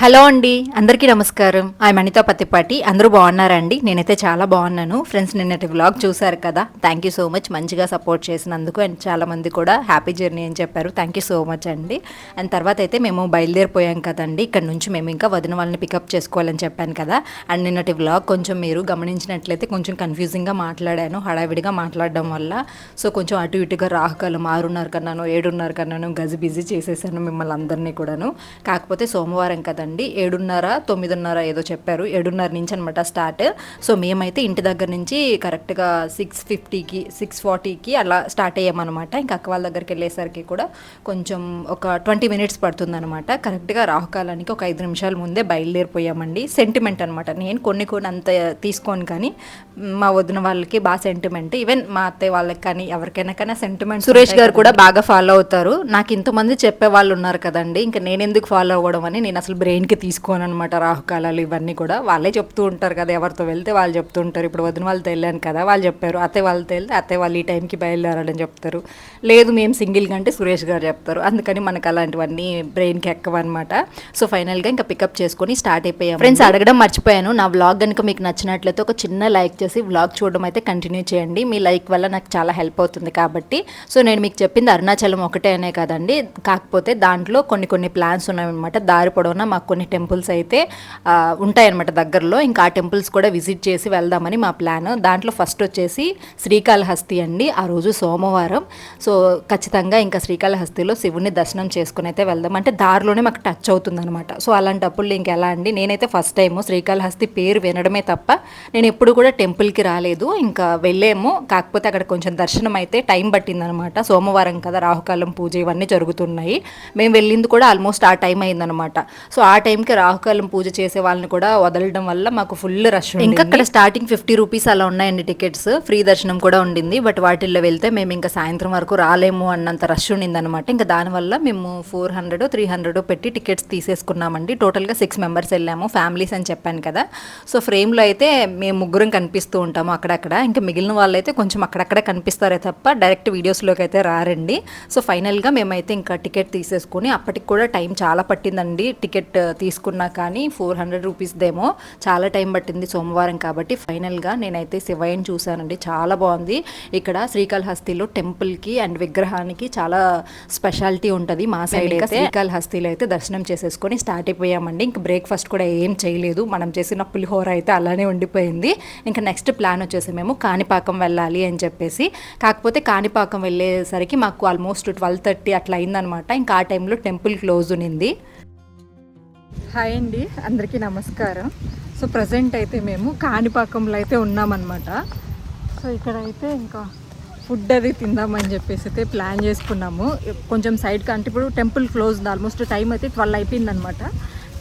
Hello అండి అందరికీ నమస్కారం. ఐ మణితా పత్తిపాటి. అందరూ బాగున్నారా అండి నేనైతే చాలా బాగున్నాను. ఫ్రెండ్స్ నిన్నటి వ్లాగ్ చూశారు కదా? థ్యాంక్ యూ సో మచ్ మంచిగా సపోర్ట్ చేసినందుకు అండ్ చాలామంది కూడా హ్యాపీ జర్నీ అని చెప్పారు. థ్యాంక్ యూ సో మచ్ అండి. అండ్ తర్వాత అయితే మేము బయలుదేరిపోయాం కదండి. ఇక్కడ నుంచి మేము ఇంకా వదిన వాళ్ళని పికప్ చేసుకోవాలని చెప్పాను కదా? అండ్ నిన్నటి వ్లాగ్ కొంచెం మీరు గమనించినట్లయితే కొంచెం కన్ఫ్యూజింగ్గా మాట్లాడాను హడావిడిగా మాట్లాడడం వల్ల. సో కొంచెం అటు ఇటుగా రాహకాలం ఆరున్నర కన్నాను ఏడున్నర కన్నాను గజి బిజీ చేసేసాను మిమ్మల్ని అందరినీ కూడాను. కాకపోతే సోమవారం కదండి ఏడున్నర తొమ్మిదిన్నర ఏదో చెప్పారు. ఏడున్నర నుంచి అనమాట స్టార్ట్. సో మేమైతే ఇంటి దగ్గర నుంచి కరెక్ట్గా సిక్స్ ఫిఫ్టీకి సిక్స్ ఫార్టీకి అలా స్టార్ట్ అయ్యామన్నమాట. ఇంకా అక్క వాళ్ళ దగ్గరికి వెళ్ళేసరికి కూడా కొంచెం ఒక ట్వంటీ మినిట్స్ పడుతుందన్నమాట. కరెక్ట్గా రాహుకాలానికి ఒక ఐదు నిమిషాల ముందే బయలుదేరిపోయామండి. సెంటిమెంట్ అనమాట నేను కొన్ని కొన్ని అంత తీసుకోను కానీ మా వదిన వాళ్ళకి బాగా సెంటిమెంట్ ఈవెన్ మా అత్తయ్య వాళ్ళకి కానీ ఎవరికైనా కానీ సెంటిమెంట్ సురేష్ గారు కూడా బాగా ఫాలో అవుతారు. నాకు ఇంతమంది చెప్పే వాళ్ళు ఉన్నారు కదండి. ఇంకా నేను ఎందుకు ఫాలో అవ్వడం అని నేను అసలు ట్రైన్కి తీసుకోను అనమాట రాహుకాలాలు ఇవన్నీ కూడా. వాళ్ళే చెప్తూ ఉంటారు కదా ఎవరితో వెళ్తే వాళ్ళు చెప్తూ ఉంటారు. ఇప్పుడు వదిన వాళ్ళతో వెళ్ళాను కదా వాళ్ళు చెప్పారు. అత్తయ్య వాళ్ళతో వెళ్తే అత్తయ్య వాళ్ళు ఈ టైంకి బయలుదేరాలని చెప్తారు. లేదు మేము సింగిల్గా అంటే సురేష్ గారు చెప్తారు. అందుకని మనకు అలాంటివన్నీ బ్రెయిన్కి ఎక్కవన్నమాట. సో ఫైనల్గా ఇంకా పికప్ చేసుకొని స్టార్ట్ అయిపోయాం ఫ్రెండ్స్ అడగడం మర్చిపోయాను. నా వ్లాగ్ కనుక మీకు నచ్చినట్లయితే ఒక చిన్న లైక్ చేసి వ్లాగ్ చూడడం అయితే కంటిన్యూ చేయండి. మీ లైక్ వల్ల నాకు చాలా హెల్ప్ అవుతుంది కాబట్టి. సో నేను మీకు చెప్పింది అరుణాచలం ఒకటే అనే కదండి. కాకపోతే దాంట్లో కొన్ని కొన్ని ప్లాన్స్ ఉన్నాయన్నమాట. దారి పొడవునా మాకు కొన్ని టెంపుల్స్ అయితే ఉంటాయన్నమాట దగ్గరలో. ఇంకా ఆ టెంపుల్స్ కూడా విజిట్ చేసి వెళ్దామని మా ప్లాన్. దాంట్లో ఫస్ట్ వచ్చేసి శ్రీకాళహస్తి అండి. ఆ రోజు సోమవారం. సో ఖచ్చితంగా ఇంకా శ్రీకాళహస్తిలో శివుని దర్శనం చేసుకుని అయితే వెళ్దాం. అంటే దారిలోనే మాకు టచ్ అవుతుంది అనమాట సో అలాంటప్పుడు ఇంకెలా అండి? నేనైతే ఫస్ట్ టైము శ్రీకాళహస్తి పేరు వినడమే తప్ప నేను ఎప్పుడు కూడా టెంపుల్కి రాలేదు. ఇంకా వెళ్ళాము. కాకపోతే అక్కడ కొంచెం దర్శనం అయితే టైం పట్టిందనమాట సోమవారం కదా రాహుకాలం పూజ ఇవన్నీ జరుగుతున్నాయి. మేము వెళ్ళింది కూడా ఆల్మోస్ట్ ఆ టైం అయిందనమాట సో ఆ టైంకి రాహుకాలం పూజ చేసే వాళ్ళని కూడా వదలడం వల్ల మాకు ఫుల్ రష్ ఇంకా అక్కడ స్టార్టింగ్ ఫిఫ్టీ రూపీస్ అలా ఉన్నాయండి టికెట్స్ ఫ్రీ దర్శనం కూడా ఉండింది బట్ వాటిల్లో వెళ్తే మేము ఇంకా సాయంత్రం వరకు రాలేము అన్నంత రష్ ఉండింది అనమాట ఇంకా దానివల్ల మేము ఫోర్ హండ్రెడ్ త్రీ హండ్రెడ్ పెట్టి టికెట్స్ తీసేసుకున్నామండి. టోటల్గా సిక్స్ మెంబర్స్ వెళ్ళాము ఫ్యామిలీస్ అని చెప్పాను కదా. సో ఫ్రేమ్లో అయితే మేము ముగ్గురం కనిపిస్తూ ఉంటాము అక్కడక్కడ. ఇంకా మిగిలిన వాళ్ళు అయితే కొంచెం అక్కడక్కడ కనిపిస్తారే తప్ప డైరెక్ట్ వీడియోస్లోకి అయితే రారండి. సో ఫైనల్గా మేమైతే ఇంకా టికెట్ తీసేసుకుని అప్పటికి కూడా టైం చాలా పట్టిందండి. టికెట్ తీసుకున్నా కానీ ఫోర్ హండ్రెడ్ రూపీస్దేమో చాలా టైం పట్టింది సోమవారం కాబట్టి ఫైనల్గా నేనైతే శివయ్యని చూశానండి. చాలా బాగుంది. ఇక్కడ శ్రీకాళహస్తిలో టెంపుల్కి అండ్ విగ్రహానికి చాలా స్పెషాలిటీ ఉంటుంది. మా సైడ్ అయితే శ్రీకాళహస్తిలో అయితే దర్శనం చేసేసుకొని స్టార్ట్ అయిపోయామండి. ఇంకా బ్రేక్ఫాస్ట్ కూడా ఏం చేయలేదు. మనం చేసిన పులిహోర అయితే అలానే ఉండిపోయింది. ఇంకా నెక్స్ట్ ప్లాన్ వచ్చేసి మేము కాణిపాకం వెళ్ళాలి అని చెప్పేసి. కాకపోతే కాణిపాకం వెళ్ళేసరికి మాకు ఆల్మోస్ట్ ట్వెల్వ్ థర్టీ అట్లా అయిందనమాట. ఇంకా ఆ టైంలో టెంపుల్ క్లోజ్ ఉన్నింది. హాయ్ అండి అందరికీ నమస్కారం. సో ప్రజెంట్ అయితే మేము కాణిపాకంలో అయితే ఉన్నామన్నమాట. సో ఇక్కడ అయితే ఇంకా ఫుడ్ అది తిందామని చెప్పేసి అయితే ప్లాన్ చేసుకున్నాము. కొంచెం సైడ్కి అంటే ఇప్పుడు టెంపుల్ క్లోజ్ ఉంది ఆల్మోస్ట్ టైం అయితే ట్వెల్వ్ అయిపోయిందనమాట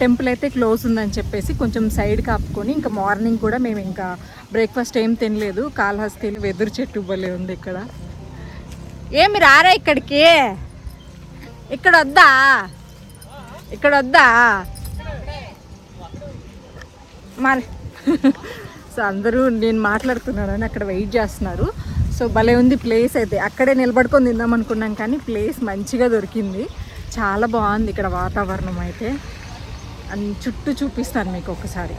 టెంపుల్ అయితే క్లోజ్ ఉందని చెప్పేసి కొంచెం సైడ్ కాపుకొని ఇంకా మార్నింగ్ కూడా మేము ఇంకా బ్రేక్ఫాస్ట్ ఏం తినలేదు. కాళహస్తిలో వెదురు చెట్టు భలే ఉంది ఇక్కడ. ఏమి రారా ఇక్కడికి? ఇక్కడ వద్దా? ఇక్కడ వద్దా? మరి సో అందరూ నేను మాట్లాడుతున్నానని అక్కడ వెయిట్ చేస్తున్నారు. సో భలే ఉంది ప్లేస్ అయితే. అక్కడే నిలబడుకొని తిందాం అనుకున్నాం కానీ ప్లేస్ మంచిగా దొరికింది. చాలా బాగుంది ఇక్కడ వాతావరణం అయితే. అన్ని చుట్టూ చూపిస్తాను మీకు ఒకసారి.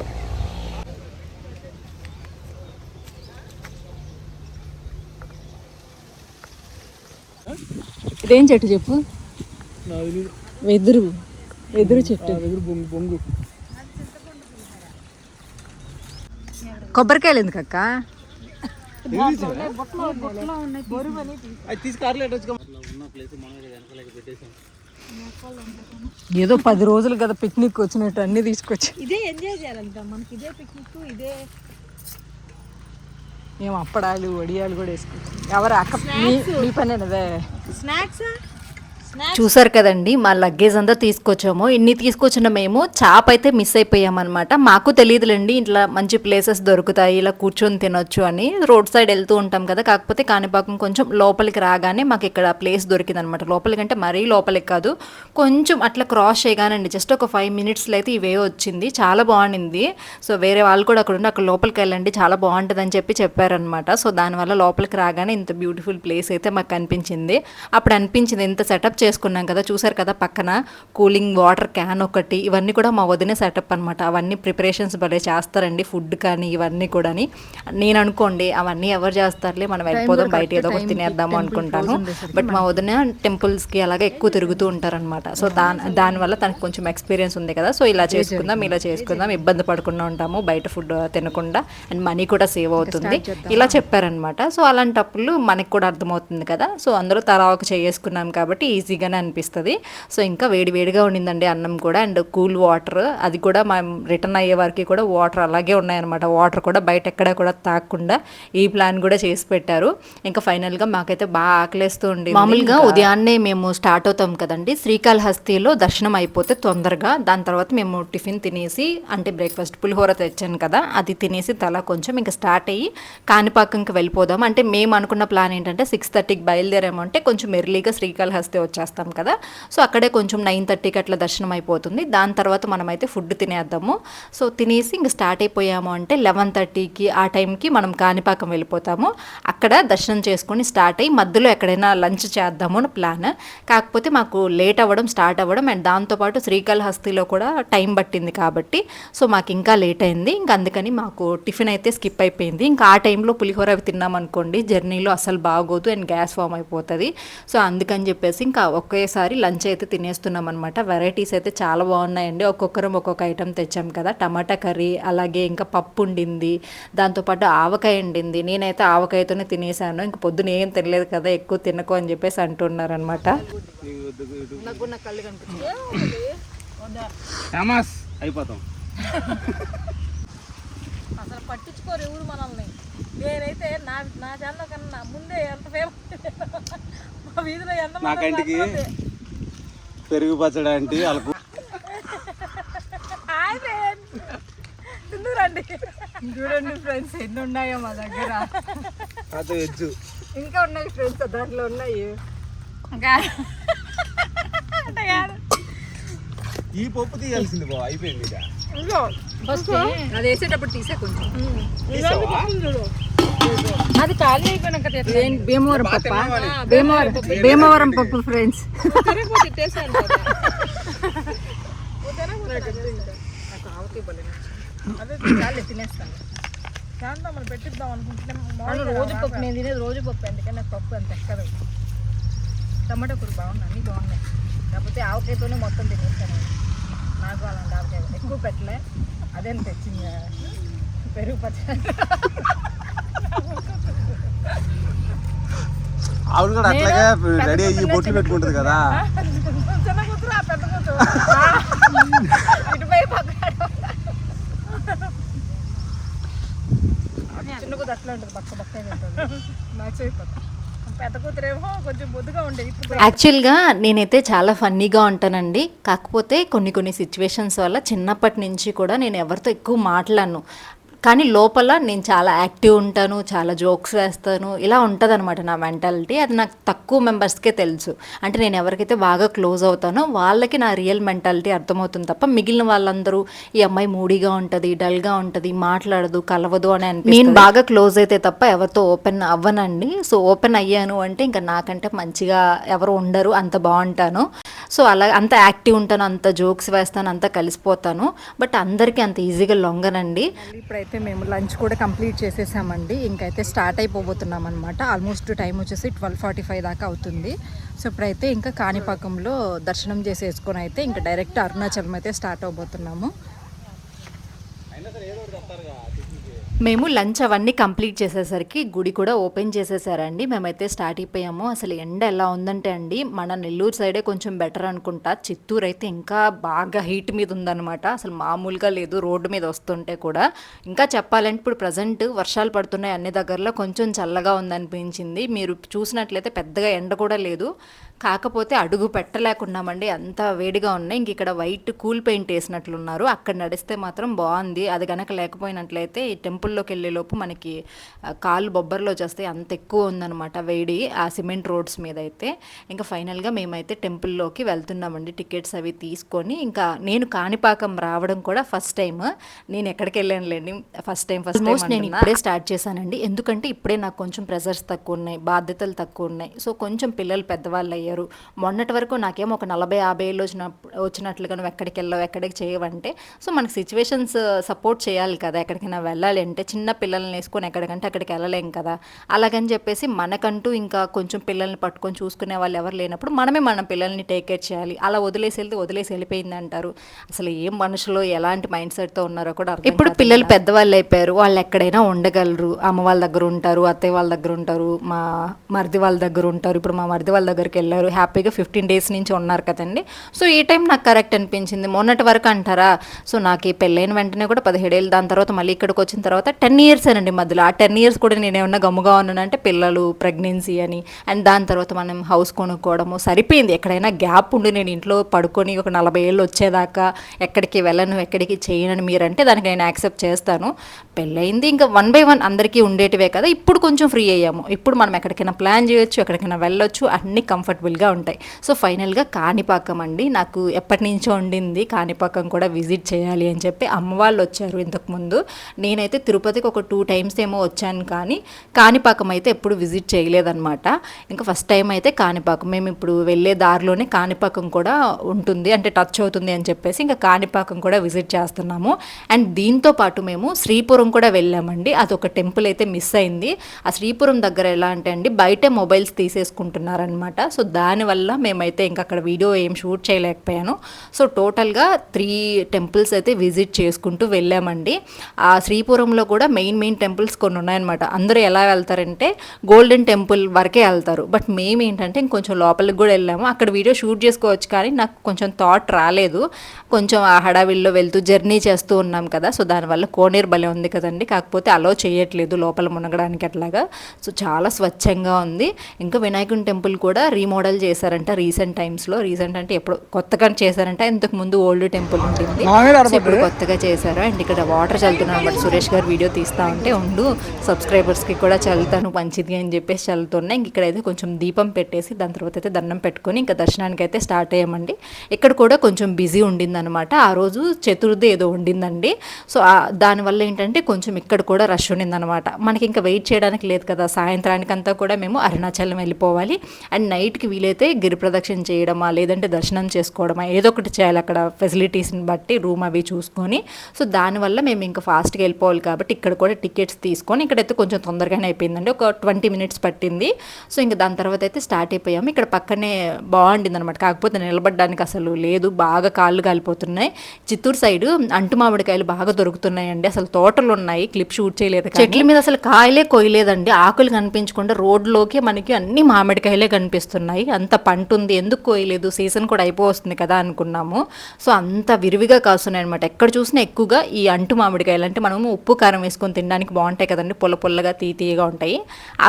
ఇదేం చెట్టు చెప్పు? వెదురు. వెదురు చెట్టు. బొంగు బొంగు కొబ్బరికాయలు ఎందుకు అక్క? అది తీసి కార్లో ఎట్టొచ్చు ఉన్న ప్లేస్ మనం వెనకలేక పెట్టేసాం ఏదో పది రోజులు కదా పిక్నిక్ వచ్చినట్టు అన్ని తీసుకొచ్చి. ఇదే ఎంజాయ్ చేయాలంట. మనకి ఇదే పిక్నిక్ ఇదే మేము అప్పడాలు వడియాలు కూడా వేసుకోవచ్చు ఎవరు అక్క మీ- మీ పని అదే? స్నాక్స్. చూసారు కదండి మా లగేజ్ అంతా తీసుకొచ్చాము. ఇన్ని తీసుకొచ్చిన మేము చాప్ అయితే మిస్ అయిపోయామన్నమాట. మాకు తెలియదులేండి ఇట్లా మంచి ప్లేసెస్ దొరుకుతాయి ఇలా కూర్చొని తినొచ్చు అని. రోడ్ సైడ్ వెళ్తూ ఉంటాం కదా కాకపోతే కాణిపాకం కొంచెం లోపలికి రాగానే మాకు ఇక్కడ ప్లేస్ దొరికింది అనమాట లోపలికి అంటే మరీ లోపలికి కాదు కొంచెం అట్లా క్రాస్ చేయగానండి జస్ట్ ఒక ఫైవ్ మినిట్స్లో అయితే ఇవే వచ్చింది. చాలా బాగుండింది. సో వేరే వాళ్ళు కూడా అక్కడ ఉండి అక్కడ లోపలికి వెళ్ళండి చాలా బాగుంటుంది అని చెప్పి చెప్పారనమాట సో దానివల్ల లోపలికి రాగానే ఇంత బ్యూటిఫుల్ ప్లేస్ అయితే మాకు కనిపించింది అప్పుడు అనిపించింది ఇంత సెటప్ చేసుకున్నాం కదా చూసారు కదా పక్కన కూలింగ్ వాటర్ క్యాన్ ఒకటి ఇవన్నీ కూడా మా వదిన సెటప్ అనమాట అవన్నీ ప్రిపరేషన్స్ భలే చేస్తారండి ఫుడ్ కానీ ఇవన్నీ కూడాని. నేను అనుకోండి అవన్నీ ఎవరు చేస్తారులే మనం వెళ్ళిపోదాం బయట ఏదో ఒకటి తినేద్దాము అనుకుంటాను. బట్ మా వదిన టెంపుల్స్కి అలాగే ఎక్కువ తిరుగుతూ ఉంటారనమాట సో దాని దానివల్ల తనకు కొంచెం ఎక్స్పీరియన్స్ ఉంది కదా. సో ఇలా చేసుకుందాం ఇలా చేసుకుందాం ఇబ్బంది పడకుండా ఉంటాము బయట ఫుడ్ తినకుండా అండ్ మనీ కూడా సేవ్ అవుతుంది. ఇలా చెప్పారనమాట సో అలాంటప్పుడు మనకి కూడా అర్థమవుతుంది కదా. సో తలా ఒక చేసుకున్నాం కాబట్టి ఈజీగానే అనిపిస్తుంది. సో ఇంకా వేడి వేడిగా ఉండిందండి అన్నం కూడా. అండ్ కూల్ వాటర్ అది కూడా మనం రిటర్న్ అయ్యే వరకు కూడా వాటర్ అలాగే ఉన్నాయన్నమాట. వాటర్ కూడా బయట ఎక్కడ కూడా తాగకుండా ఈ ప్లాన్ కూడా చేసి పెట్టారు. ఇంకా ఫైనల్గా మాకైతే బాగా ఆకలేస్తూ ఉండి మామూలుగా ఉదయాన్నే మేము స్టార్ట్ అవుతాం కదండి. శ్రీకాళహస్తిలో దర్శనం అయిపోతే తొందరగా. దాని తర్వాత మేము టిఫిన్ తినేసి అంటే బ్రేక్ఫాస్ట్ పులిహోర తెచ్చాను కదా అది తినేసి తల కొంచెం ఇంకా స్టార్ట్ అయ్యి కాణిపాకంకి వెళ్ళిపోదాం. అంటే మేము అనుకున్న ప్లాన్ ఏంటంటే సిక్స్ థర్టీకి బయలుదేరామంటే కొంచెం ఎర్లీగా శ్రీకాళహస్తి వచ్చేస్తాం కదా. సో అక్కడే కొంచెం నైన్ థర్టీకి అట్లా దర్శనం అయిపోతుంది. దాని తర్వాత మనమైతే ఫుడ్ తినేద్దాము. సో తినేసి ఇంక స్టార్ట్ అయిపోయాము అంటే లెవెన్ థర్టీకి ఆ టైంకి మనం కాణిపాకం వెళ్ళిపోతాము. అక్కడ దర్శనం చేసుకొని స్టార్ట్ అయ్యి మధ్యలో ఎక్కడైనా లంచ్ చేద్దాము అని ప్లాన్. కాకపోతే మాకు లేట్ అవ్వడం స్టార్ట్ అవ్వడం అండ్ దాంతోపాటు శ్రీకాళహస్తిలో కూడా టైం పట్టింది కాబట్టి. సో మాకు ఇంకా లేట్ అయింది. ఇంకా అందుకని మాకు టిఫిన్ అయితే స్కిప్ అయిపోయింది. ఇంకా ఆ టైంలో పులిహోర అవి తిన్నాం అనుకోండి జర్నీలో అసలు బాగోదు అండ్ గ్యాస్ ఫామ్ అయిపోతుంది. సో అందుకని చెప్పేసి ఇంకా ఒకేసారి లంచ్ అయితే తినేస్తున్నాం అనమాట వెరైటీస్ అయితే చాలా బాగున్నాయండి. ఒక్కొక్కరం ఒక్కొక్క ఐటెం తెచ్చాం కదా. టమాటా కర్రీ అలాగే ఇంకా పప్పు ఉండింది. దాంతోపాటు ఆవకాయ ఉండింది. నేనైతే ఆవకాయతోనే తినేసాను. ఇంక పొద్దున ఏం తినలేదు కదా ఎక్కువ తినకు అని చెప్పేసి అంటున్నారనమాట అయిపోతాం. అసలు పట్టించుకోరు ఎవరు మనల్ని. నేనైతే నా నా ఛానల్ కన్నా ముందే ఎంత ఫేమస్ మా వీధిలో ఎంత నా కంటికి పెరుగు పచ్చడి అంటే ఫ్రెండ్స్ తిందురండి చూడండి ఫ్రెండ్స్ ఎన్ని ఉన్నాయో మా దగ్గర. అది వెజ్. ఇంకా ఉన్నాయి ఫ్రెండ్స్ దాంట్లో ఉన్నాయి. ఈ పప్పు తీయాల్సింది బావ అయిపోయింది ఇక. అది వేసేటప్పుడు తీసే కొంచెం? అది ఖాళీ అయిపోయినాక భీమవరం పప్ప? భీమవరం భీమవరం పప్పు ఫ్రెండ్స్. పెట్టిద్దాం అనుకుంటున్నాం. మనం రోజు పప్పు నేను తినేది రోజు పప్పు ఎందుకంటే నాకు పప్పు అంత ఎక్కదు. టమాటా కూర బాగున్నాయి అన్నీ బాగున్నాయి. కాకపోతే ఆవకాయతోనే మొత్తం తినేస్తాను నాకు అలాంటి ఆవకాయ ఎక్కువ పెట్టలే. అదే తెచ్చింది పెరుగు పచ్చడి. ఆవిడ కూడా అట్లాగే రెడీ అయ్యి బొట్లు పెట్టుకుంటది కదా. చిన్న కూతురు ఆ పెద్ద కూతురు. ఇటుపై పక్కన. చిన్న కూతురు అట్లా ఉంటుంది పక్క పక్క ఉంటుంది. మ్యాచ్ అయిపోతుంది. పెద్ద కూతురేమో కొంచెం బొద్దుగా ఉండేది ఇప్పుడు యాక్చువల్గా నేనైతే చాలా ఫన్నీగా ఉంటానండి. కాకపోతే కొన్ని కొన్ని సిచ్యువేషన్స్ వల్ల చిన్నప్పటి నుంచి కూడా నేను ఎవరితో ఎక్కువ మాట్లాడను. కానీ లోపల నేను చాలా యాక్టివ్ ఉంటాను చాలా జోక్స్ వేస్తాను ఇలా ఉంటుంది నా మెంటాలిటీ. అది నాకు తక్కువ మెంబర్స్కే తెలుసు. అంటే నేను ఎవరికైతే బాగా క్లోజ్ అవుతానో వాళ్ళకి నా రియల్ మెంటాలిటీ అర్థమవుతుంది తప్ప మిగిలిన వాళ్ళందరూ ఈ అమ్మాయి మూడీగా ఉంటుంది డల్గా ఉంటుంది మాట్లాడదు కలవదు అని అనిపి నేను బాగా క్లోజ్ అయితే తప్ప ఎవరితో ఓపెన్ అవ్వనండి. సో ఓపెన్ అయ్యాను అంటే ఇంకా నాకంటే మంచిగా ఎవరు ఉండరు అంత బాగుంటాను. సో అలా అంత యాక్టివ్ ఉంటాను అంత జోక్స్ వేస్తాను అంత కలిసిపోతాను. బట్ అందరికీ అంత ఈజీగా లొంగనండి. ఇప్పుడైతే మేము లంచ్ కూడా కంప్లీట్ చేసేసామండి. ఇంకైతే స్టార్ట్ అయిపోబోతున్నాం అనమాట ఆల్మోస్ట్ టైం వచ్చేసి ట్వెల్వ్ ఫార్టీ ఫైవ్ దాకా అవుతుంది. సో ఇప్పుడైతే ఇంకా కాణిపాకంలో దర్శనం చేసేసుకొని అయితే ఇంకా డైరెక్ట్ అరుణాచలం అయితే స్టార్ట్ అవబోతున్నాము. మేము లంచ్ అవన్నీ కంప్లీట్ చేసేసరికి గుడి కూడా ఓపెన్ చేసేసారండి. మేమైతే స్టార్ట్ అయిపోయాము. అసలు ఎండ ఎలా ఉందంటే అండి మన నెల్లూరు సైడే కొంచెం బెటర్ అనుకుంటా. చిత్తూరు అయితే ఇంకా బాగా హీట్ మీద ఉందన్నమాట. అసలు మామూలుగా లేదు రోడ్డు మీద వస్తుంటే కూడా. ఇంకా చెప్పాలంటే ఇప్పుడు ప్రజెంట్ వర్షాలు పడుతున్నాయి అన్ని దగ్గరలో. కొంచెం చల్లగా ఉందనిపించింది. మీరు చూసినట్లయితే పెద్దగా ఎండ కూడా లేదు. కాకపోతే అడుగు పెట్టలేకున్నామండి. అంత వేడిగా ఉన్నాయి. ఇంక ఇక్కడ వైట్ కూల్ పెయింట్ వేసినట్లున్నారు. అక్కడ నడిస్తే మాత్రం బాగుంది. అది గనక లేకపోయినట్లయితే ఈ టెంపుల్ టెంపుల్లోకి వెళ్ళేలోపు మనకి కాళ్ళు బొబ్బర్లో వచ్చేస్తాయి అంత ఎక్కువ ఉందన్నమాట వేడి ఆ సిమెంట్ రోడ్స్ మీద అయితే. ఇంకా ఫైనల్గా మేమైతే టెంపుల్లోకి వెళ్తున్నామండి. టికెట్స్ అవి తీసుకొని ఇంకా నేను కాణిపాకం రావడం కూడా ఫస్ట్ టైం నేను ఎక్కడికి వెళ్ళానులేండి. ఫస్ట్ టైం ఫస్ట్ టైం నేను ఇప్పుడే స్టార్ట్ చేశానండి. ఎందుకంటే ఇప్పుడే నాకు కొంచెం ప్రెజర్స్ తక్కువ ఉన్నాయి బాధ్యతలు తక్కువ ఉన్నాయి. సో కొంచెం పిల్లలు పెద్దవాళ్ళు అయ్యారు మొన్నటి వరకు నాకేమో ఒక నలభై యాభై ఏళ్ళు వచ్చిన వచ్చినట్లుగా నువ్వు ఎక్కడికి వెళ్ళావు ఎక్కడికి చేయవంటే సో మనకి సిచ్యువేషన్స్ సపోర్ట్ చేయాలి కదా. ఎక్కడికైనా వెళ్ళాలి అంటే చిన్న పిల్లల్ని వేసుకొని ఎక్కడికంటే అక్కడికి వెళ్ళలేం కదా. అలాగని చెప్పేసి మనకంటూ ఇంకా కొంచెం పిల్లల్ని పట్టుకొని చూసుకునే వాళ్ళు ఎవరు లేనప్పుడు మనమే మన పిల్లల్ని టేక్ కేర్ చేయాలి. అలా వదిలేసి వెళ్తే వదిలేసి వెళ్ళిపోయింది అంటారు. అసలు ఏం మనుషులు ఎలాంటి మైండ్ సెట్తో ఉన్నారో కూడా ఇప్పుడు పిల్లలు పెద్దవాళ్ళు అయిపోయారు. వాళ్ళు ఎక్కడైనా ఉండగలరు. అమ్మ వాళ్ళ దగ్గర ఉంటారు అత్తయ్య వాళ్ళ దగ్గర ఉంటారు మా మరిది వాళ్ళ దగ్గర ఉంటారు. ఇప్పుడు మా మరిది వాళ్ళ దగ్గరికి వెళ్ళారు హ్యాపీగా ఫిఫ్టీన్ డేస్ నుంచి ఉన్నారు కదండి. సో ఈ టైం నాకు కరెక్ట్ అనిపించింది. మొన్నటి వరకు అంటారా? సో నాకు ఈ పెళ్ళైన వెంటనే కూడా పదిహేడేళ్ళు దాని తర్వాత మళ్ళీ ఇక్కడికి వచ్చిన తర్వాత టెన్ ఇయర్స్ అండి మధ్యలో. ఆ టెన్ ఇయర్స్ కూడా నేను ఏమన్నా గమ్ముగా ఉన్నానంటే పిల్లలు ప్రెగ్నెన్సీ అని. అండ్ దాని తర్వాత మనం హౌస్ కొనుక్కోవడము సరిపోయింది. ఎక్కడైనా గ్యాప్ ఉండి నేను ఇంట్లో పడుకొని ఒక నలభై ఏళ్ళు వచ్చేదాకా ఎక్కడికి వెళ్ళను ఎక్కడికి చేయనని మీరంటే దానికి నేను యాక్సెప్ట్ చేస్తాను. పెళ్ళయింది ఇంకా వన్ బై వన్ అందరికీ ఉండేటివే కదా. ఇప్పుడు కొంచెం ఫ్రీ అయ్యాము. ఇప్పుడు మనం ఎక్కడికైనా ప్లాన్ చేయొచ్చు ఎక్కడికైనా వెళ్ళొచ్చు. అన్నీ కంఫర్టబుల్గా ఉంటాయి. సో ఫైనల్గా కాణిపాకం అండి. నాకు ఎప్పటి నుంచో ఉండింది కాణిపాకం కూడా విజిట్ చేయాలి అని చెప్పి అమ్మ వాళ్ళు వచ్చారు ఇంతకుముందు నేనైతే తిరుపతికి ఒక టూ టైమ్స్ ఏమో వచ్చాను కానీ కాణిపాకం అయితే ఎప్పుడు విజిట్ చేయలేదన్నమాట. ఇంకా ఫస్ట్ టైం అయితే కాణిపాకం. మేము ఇప్పుడు వెళ్ళే దారిలోనే కాణిపాకం కూడా ఉంటుంది అంటే టచ్ అవుతుంది అని చెప్పేసి ఇంకా కాణిపాకం కూడా విజిట్ చేస్తున్నాము. అండ్ దీంతో పాటు మేము శ్రీపురం కూడా వెళ్ళామండి. అదొక టెంపుల్ అయితే మిస్ అయింది. ఆ శ్రీపురం దగ్గర ఎలా అంటే అండి బయట మొబైల్స్ తీసేసుకుంటున్నారనమాట సో దానివల్ల మేమైతే ఇంకా అక్కడ వీడియో ఏం షూట్ చేయలేకపోయాను. సో టోటల్గా త్రీ టెంపుల్స్ అయితే విజిట్ చేసుకుంటూ వెళ్ళామండి. ఆ శ్రీపురంలో కూడా మెయిన్ మెయిన్ టెంపుల్స్ కొన్ని ఉన్నాయన్నమాట. అందరూ ఎలా వెళ్తారంటే గోల్డెన్ టెంపుల్ వరకే వెళ్తారు. బట్ మేము ఏంటంటే ఇంకొంచెం లోపలికి కూడా వెళ్ళాము. అక్కడ వీడియో షూట్ చేసుకోవచ్చు కానీ నాకు కొంచెం థాట్ రాలేదు. కొంచెం ఆ హడావిల్లో వెళ్తూ జర్నీ చేస్తూ ఉన్నాం కదా. సో దానివల్ల కోనేరు భలే ఉంది కదండి. కాకపోతే అలో చేయట్లేదు లోపల మునగడానికి అట్లాగా. సో చాలా స్వచ్ఛంగా ఉంది. ఇంకా వినాయకుని టెంపుల్ కూడా రీమోడల్ చేశారంట రీసెంట్ టైమ్స్లో. రీసెంట్ అంటే ఎప్పుడు కొత్తగా చేశారంట. ఇంతకు ముందు ఓల్డ్ టెంపుల్ ఉంటుంది ఇప్పుడు కొత్తగా చేశారు. అండ్ ఇక్కడ వాటర్ చల్లుతున్నాను అనమాట సురేష్ గారు వీడియో తీస్తా ఉంటే ఉండు. సబ్స్క్రైబర్స్కి కూడా చల్లుతాను మంచిది అని చెప్పేసి చల్లుతున్నా. ఇంక ఇక్కడైతే కొంచెం దీపం పెట్టేసి దాని తర్వాత అయితే దండం పెట్టుకొని ఇంకా దర్శనానికి అయితే స్టార్ట్ అయ్యామండి. ఇక్కడ కూడా కొంచెం బిజీ ఉండిందనమాట ఆ రోజు చతుర్థి ఏదో ఉండిందండి. సో దానివల్ల ఏంటంటే కొంచెం ఇక్కడ కూడా రష్ ఉండిందనమాట మనకి ఇంకా వెయిట్ చేయడానికి లేదు కదా. సాయంత్రానికంతా కూడా మేము అరుణాచలం వెళ్ళిపోవాలి. అండ్ నైట్కి వీలైతే గిరి ప్రదక్షిణ చేయడమా లేదంటే దర్శనం చేసుకోవడమా ఏదో ఒకటి చేయాలి అక్కడ ఫెసిలిటీస్ని బట్టి రూమ్ అవి చూసుకొని. సో దానివల్ల మేము ఇంకా ఫాస్ట్గా వెళ్ళిపోవాలి కాబట్టి ఇక్కడ కూడా టికెట్స్ తీసుకొని ఇక్కడైతే కొంచెం తొందరగానే అయిపోయిందండి. ఒక ట్వంటీ మినిట్స్ పట్టింది. సో ఇంకా దాని తర్వాత అయితే స్టార్ట్ అయిపోయాము. ఇక్కడ పక్కనే బాగుండింది అనమాట కాకపోతే నిలబడడానికి అసలు లేదు. బాగా కాళ్ళు కాలిపోతున్నాయి. చిత్తూరు సైడ్ అంటు మామిడికాయలు బాగా దొరుకుతున్నాయండి. అసలు తోటలు ఉన్నాయి. క్లిప్ షూట్ చేయలేదు చెట్ల మీద అసలు కాయలే కొయ్యలేదండి. ఆకులు కనిపించకుండా రోడ్లోకి మనకి అన్ని మామిడికాయలే కనిపిస్తున్నాయి. అంత పంట ఉంది ఎందుకు కోయలేదు? సీజన్ కూడా అయిపోతుంది కదా అనుకున్నాము. సో అంత విరివిగా కాస్తున్నాయి అనమాట ఎక్కడ చూసినా ఎక్కువగా ఈ అంటు మామిడికాయలు. అంటే మనము ఉప్పు కారం వేసుకొని తినడానికి బాగుంటాయి కదండి. పొల్ల పొల్లగా తీ తీయగా ఉంటాయి.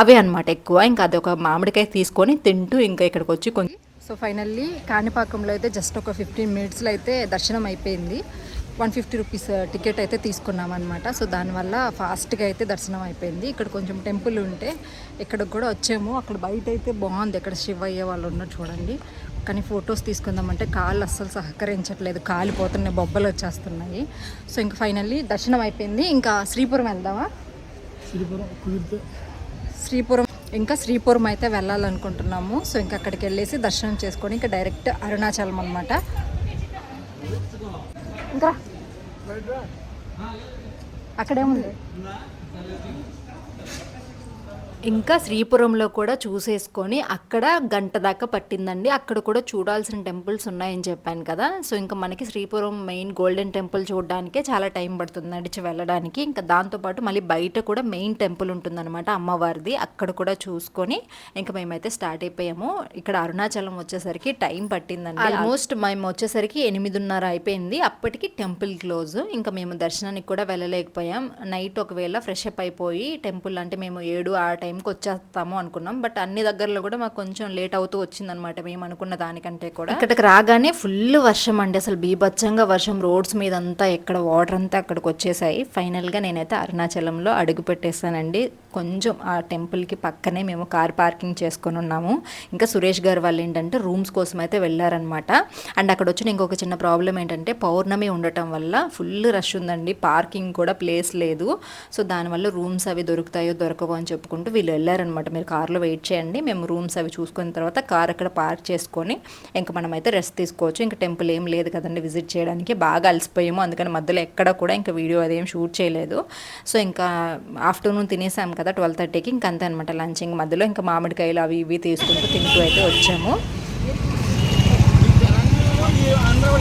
అవే అనమాట ఎక్కువ. ఇంకా అది ఒక మామిడికాయ తీసుకొని తింటూ ఇంకా ఇక్కడికి వచ్చి కొంచెం సో ఫైనల్లీ కాణిపాకంలో అయితే జస్ట్ ఒక ఫిఫ్టీన్ మినిట్స్లో అయితే దర్శనం అయిపోయింది. వన్ ఫిఫ్టీ రూపీస్ టికెట్ అయితే తీసుకున్నాం అనమాట సో దానివల్ల ఫాస్ట్గా అయితే దర్శనం అయిపోయింది. ఇక్కడ కొంచెం టెంపుల్ ఉంటే ఇక్కడికి కూడా వచ్చాము. అక్కడ బయట అయితే బాగుంది ఇక్కడ శివయ్య వాళ్ళు ఉన్నారు చూడండి. కానీ ఫొటోస్ తీసుకుందామంటే కాళ్ళు అస్సలు సహకరించట్లేదు. కాలిపోతున్నాయి బొబ్బలు వచ్చేస్తున్నాయి. సో ఇంకా ఫైనల్లీ దర్శనం అయిపోయింది. ఇంకా శ్రీపురం వెళ్దామా? శ్రీపురం ఇంకా శ్రీపురం అయితే వెళ్ళాలనుకుంటున్నాము. సో ఇంకా అక్కడికి వెళ్ళేసి దర్శనం చేసుకొని ఇంకా డైరెక్ట్ అరుణాచలం అనమాట ఇంకా అక్కడేముంది ఇంకా శ్రీపురంలో కూడా చూసేసుకొని అక్కడ గంట దాకా పట్టిందండి. అక్కడ కూడా చూడాల్సిన టెంపుల్స్ ఉన్నాయని చెప్పాను కదా. సో ఇంకా మనకి శ్రీపురం మెయిన్ గోల్డెన్ టెంపుల్ చూడడానికే చాలా టైం పడుతుంది నడిచి వెళ్ళడానికి. ఇంకా దాంతోపాటు మళ్ళీ బయట కూడా మెయిన్ టెంపుల్ ఉంటుందన్నమాట అమ్మవారిది. అక్కడ కూడా చూసుకొని ఇంకా మేమైతే స్టార్ట్ అయిపోయాము. ఇక్కడ అరుణాచలం వచ్చేసరికి టైం పట్టిందండి. ఆల్మోస్ట్ మేము వచ్చేసరికి ఎనిమిదిన్నర అయిపోయింది. అప్పటికి టెంపుల్ క్లోజ్. ఇంకా మేము దర్శనానికి కూడా వెళ్ళలేకపోయాం. నైట్ ఒకవేళ ఫ్రెష్ అప్ అయిపోయి టెంపుల్ అంటే మేము ఏడు ఆ టైంకి వచ్చేస్తాము అనుకున్నాం. బట్ అన్ని దగ్గరలో కూడా మాకు కొంచెం లేట్ అవుతూ వచ్చిందనమాట మేము అనుకున్న దానికంటే కూడా. ఇక్కడికి రాగానే ఫుల్ వర్షం అండి. అసలు బీభత్సంగా వర్షం రోడ్స్ మీద అంతా ఎక్కడ వాటర్ అంతా అక్కడికి వచ్చేసాయి. ఫైనల్గా నేనైతే అరుణాచలంలో అడుగు పెట్టేస్తానండి కొంచెం ఆ టెంపుల్కి పక్కనే మేము కార్ పార్కింగ్ చేసుకొని ఉన్నాము. ఇంకా సురేష్ గారు వాళ్ళు ఏంటంటే రూమ్స్ కోసం అయితే వెళ్ళారనమాట అండ్ అక్కడ వచ్చిన ఇంకొక చిన్న ప్రాబ్లం ఏంటంటే పౌర్ణమి ఉండటం వల్ల ఫుల్ రష్ ఉందండి. పార్కింగ్ కూడా ప్లేస్ లేదు. సో దానివల్ల రూమ్స్ అవి దొరుకుతాయో దొరకవో అని చెప్పుకుంటూ వీళ్ళు వెళ్ళారనమాట మీరు కార్లో వెయిట్ చేయండి. మేము రూమ్స్ అవి చూసుకున్న తర్వాత కార్ అక్కడ పార్క్ చేసుకొని ఇంకా మనమైతే రెస్ట్ తీసుకోవచ్చు. ఇంకా టెంపుల్ ఏం లేదు కదండి విజిట్ చేయడానికి. బాగా అలసిపోయాము. అందుకని మధ్యలో ఎక్కడ కూడా ఇంకా వీడియో అదేం షూట్ చేయలేదు. సో ఇంకా ఆఫ్టర్నూన్ తినేసాం కదా ట్వెల్వ్ థర్టీకి. ఇంకా అంతే అనమాట లంచ్ ఇంక మధ్యలో ఇంకా మామిడికాయలు అవి ఇవి తీసుకుంటూ తింటూ అయితే వచ్చాము. అందరూ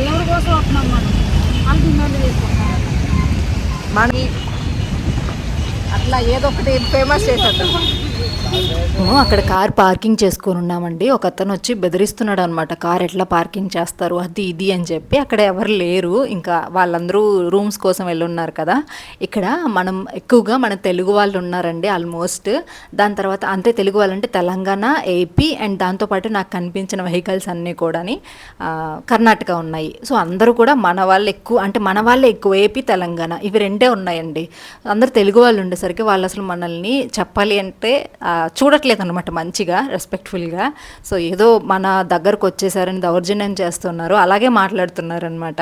దేవుడి కోసం వస్తున్నాం మనం. వాళ్ళు డిమాండ్ చేసుకుంటాం మన అట్లా ఏదో ఒకటి ఫేమస్ చేసేద్దాం. అక్కడ కార్ పార్కింగ్ చేసుకొని ఉన్నామండి. ఒక అతను వచ్చి బెదిరిస్తున్నాడు అనమాట కార్ ఎట్లా పార్కింగ్ చేస్తారు? అది ఇది అని చెప్పి. అక్కడ ఎవరు లేరు. ఇంకా వాళ్ళందరూ రూమ్స్ కోసం వెళ్ళున్నారు కదా. ఇక్కడ మనం ఎక్కువగా మన తెలుగు వాళ్ళు ఉన్నారండి ఆల్మోస్ట్. దాని తర్వాత అంతే తెలుగు వాళ్ళంటే తెలంగాణ ఏపీ అండ్ దాంతోపాటు నాకు కనిపించిన వెహికల్స్ అన్నీ కూడాని కర్ణాటక ఉన్నాయి. సో అందరూ కూడా మన వాళ్ళు ఎక్కువ అంటే మన వాళ్ళే ఎక్కువ. ఏపీ తెలంగాణ ఇవి రెండే ఉన్నాయండి. అందరు తెలుగు వాళ్ళు ఉండేసరికి వాళ్ళు అసలు మనల్ని చెప్పాలి అంటే చూడట్లేదు అనమాట మంచిగా రెస్పెక్ట్ఫుల్గా సో ఏదో మన దగ్గరకు వచ్చేసారని దౌర్జన్యం చేస్తున్నారు అలాగే మాట్లాడుతున్నారు అనమాట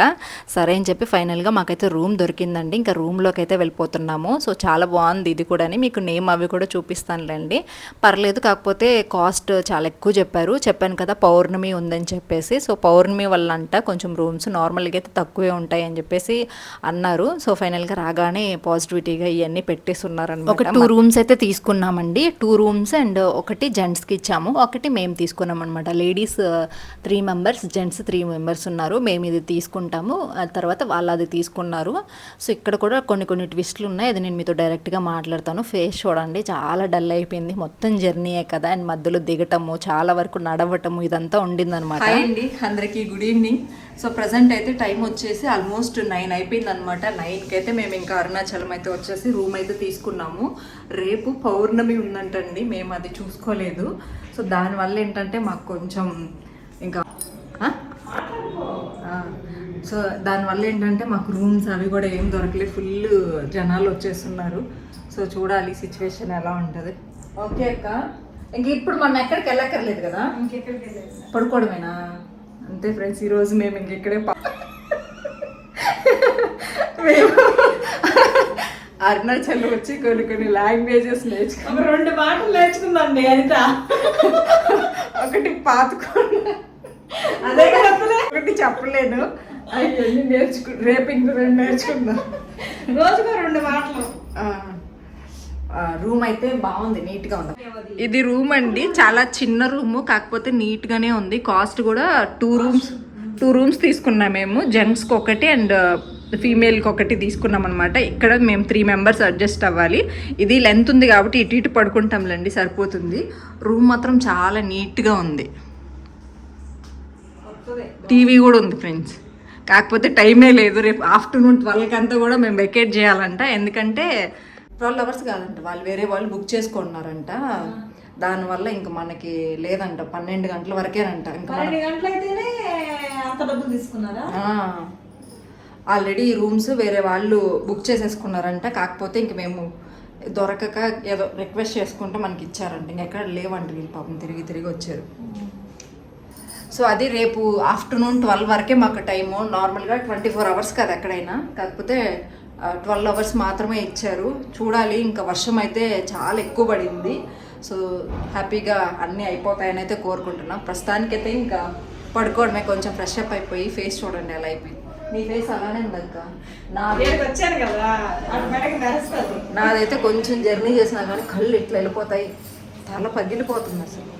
సరే అని చెప్పి ఫైనల్గా మాకైతే రూమ్ దొరికిందండి. ఇంకా రూమ్లోకి అయితే వెళ్ళిపోతున్నాము. సో చాలా బాగుంది ఇది కూడా మీకు నేమ్ అవి కూడా చూపిస్తానులేండి. పర్లేదు కాకపోతే కాస్ట్ చాలా ఎక్కువ చెప్పారు. చెప్పాను కదా పౌర్ణమి ఉందని చెప్పేసి. సో పౌర్ణమి వల్ల అంట కొంచెం రూమ్స్ నార్మల్గా అయితే తక్కువే ఉంటాయి అని చెప్పేసి అన్నారు. సో ఫైనల్గా రాగానే పాజిటివిటీగా ఇవన్నీ పెట్టేసి ఉన్నారనమాట ఒక టూ రూమ్స్ అయితే తీసుకున్నామండి. టూ రూమ్స్ అండ్ ఒకటి జెంట్స్కి ఇచ్చాము. ఒకటి మేము తీసుకున్నాం అనమాట ladies three members gents three members ఉన్నారు. మేము ఇది తీసుకుంటాము. తర్వాత వాళ్ళు అది తీసుకున్నారు. సో ఇక్కడ కూడా కొన్ని కొన్ని ట్విస్ట్లు ఉన్నాయి. అది నేను మీతో డైరెక్ట్గా మాట్లాడతాను. ఫేస్ చూడండి. చాలా డల్ అయిపోయింది. మొత్తం జర్నీయే కదా. అండ్ మధ్యలో దిగటము చాలా వరకు నడవటము ఇదంతా ఉండిందనమాట అండి. అందరికీ గుడ్ ఈవినింగ్ సో ప్రజెంట్ అయితే టైం వచ్చేసి ఆల్మోస్ట్ నైన్ అయిపోయింది అనమాట నైన్కి అయితే మేము ఇంకా అరుణాచలం అయితే వచ్చేసి రూమ్ అయితే తీసుకున్నాము. రేపు పౌర్ణమి ఉందంటండి మేము అది చూసుకోలేదు. సో దానివల్ల ఏంటంటే మాకు కొంచెం ఇంకా సో దానివల్ల ఏంటంటే మాకు రూమ్స్ అవి కూడా ఏం దొరకలేదు. ఫుల్ జనాలు వచ్చేస్తున్నారు. సో చూడాలి సిచ్యువేషన్ ఎలా ఉంటుంది. ఓకే అక్క. ఇంక ఇప్పుడు మనం ఎక్కడికి వెళ్ళక్కర్లేదు కదా? పడుకోవడమేనా? అంతే ఫ్రెండ్స్ ఈరోజు మేము ఇంకెక్కడే పా- మేము అరుణాచల్ వచ్చి కొన్ని కొన్ని లాంగ్వేజెస్ నేర్చుకున్నాం. రెండు మాటలు నేర్చుకుందండి అనిత ఒకటి పాతుకోండి. అదే చెప్పలే. ఒకటి చెప్పలేను. అవన్నీ నేర్చుకు రేపు ఇంకో రెండు నేర్చుకుందాం. రోజుకో రెండు మాటలు. రూమ్ అయితే బాగుంది నీట్గా ఉంది. ఇది రూమ్ అండి చాలా చిన్న రూమ్ కాకపోతే నీట్ గానే ఉంది. కాస్ట్ కూడా టూ రూమ్స్ టూ రూమ్స్ తీసుకున్నాం మేము జెంట్స్కి ఒకటి అండ్ ఫీమేల్కి ఒకటి తీసుకున్నాం అనమాట ఇక్కడ మేము త్రీ మెంబర్స్ అడ్జస్ట్ అవ్వాలి. ఇది లెంత్ ఉంది కాబట్టి ఇటు ఇటు పడుకుంటాంలేండి సరిపోతుంది. రూమ్ మాత్రం చాలా నీట్గా ఉంది టీవీ కూడా ఉంది ఫ్రెండ్స్ కాకపోతే టైమే లేదు. రేపు ఆఫ్టర్నూన్ ట్వెల్వ్కి అంతా కూడా మేము వెకేట్ చేయాలంట. ఎందుకంటే ట్వెల్వ్ అవర్స్ కాదంట. వాళ్ళు వేరే వాళ్ళు బుక్ చేసుకున్నారంట. దానివల్ల ఇంక మనకి లేదంట. పన్నెండు గంటల వరకేనంట. ఇంకా అంత డబ్బులు తీసుకున్నారా? ఆల్రెడీ రూమ్స్ వేరే వాళ్ళు బుక్ చేసేసుకున్నారంట. కాకపోతే ఇంక మేము దొరకక ఏదో రిక్వెస్ట్ చేసుకుంటే మనకి ఇచ్చారంట. ఇంకెక్కడ లేవంట వీళ్ళు పాపం తిరిగి తిరిగి వచ్చారు. సో అది రేపు ఆఫ్టర్నూన్ ట్వెల్వ్ వరకే మాకు టైము. నార్మల్గా ట్వంటీ ఫోర్ అవర్స్ కదా ఎక్కడైనా. కాకపోతే ట్వెల్వ్ అవర్స్ మాత్రమే ఇచ్చారు. చూడాలి ఇంకా వర్షం అయితే చాలా ఎక్కువ పడింది. సో హ్యాపీగా అన్నీ అయిపోతాయని అయితే కోరుకుంటున్నాం. ప్రస్తుతానికైతే ఇంకా పడుకోవడమే కొంచెం ఫ్రెష్ అప్ అయిపోయి ఫేస్ చూడండి ఎలా అయిపోయింది. నీ ఫేస్ అలానే ఉందక్క వచ్చాను కదా నాదైతే కొంచెం జర్నీ చేసినా కానీ కళ్ళు ఇట్లా వెళ్ళిపోతాయి. తల పగిలిపోతుంది అసలు.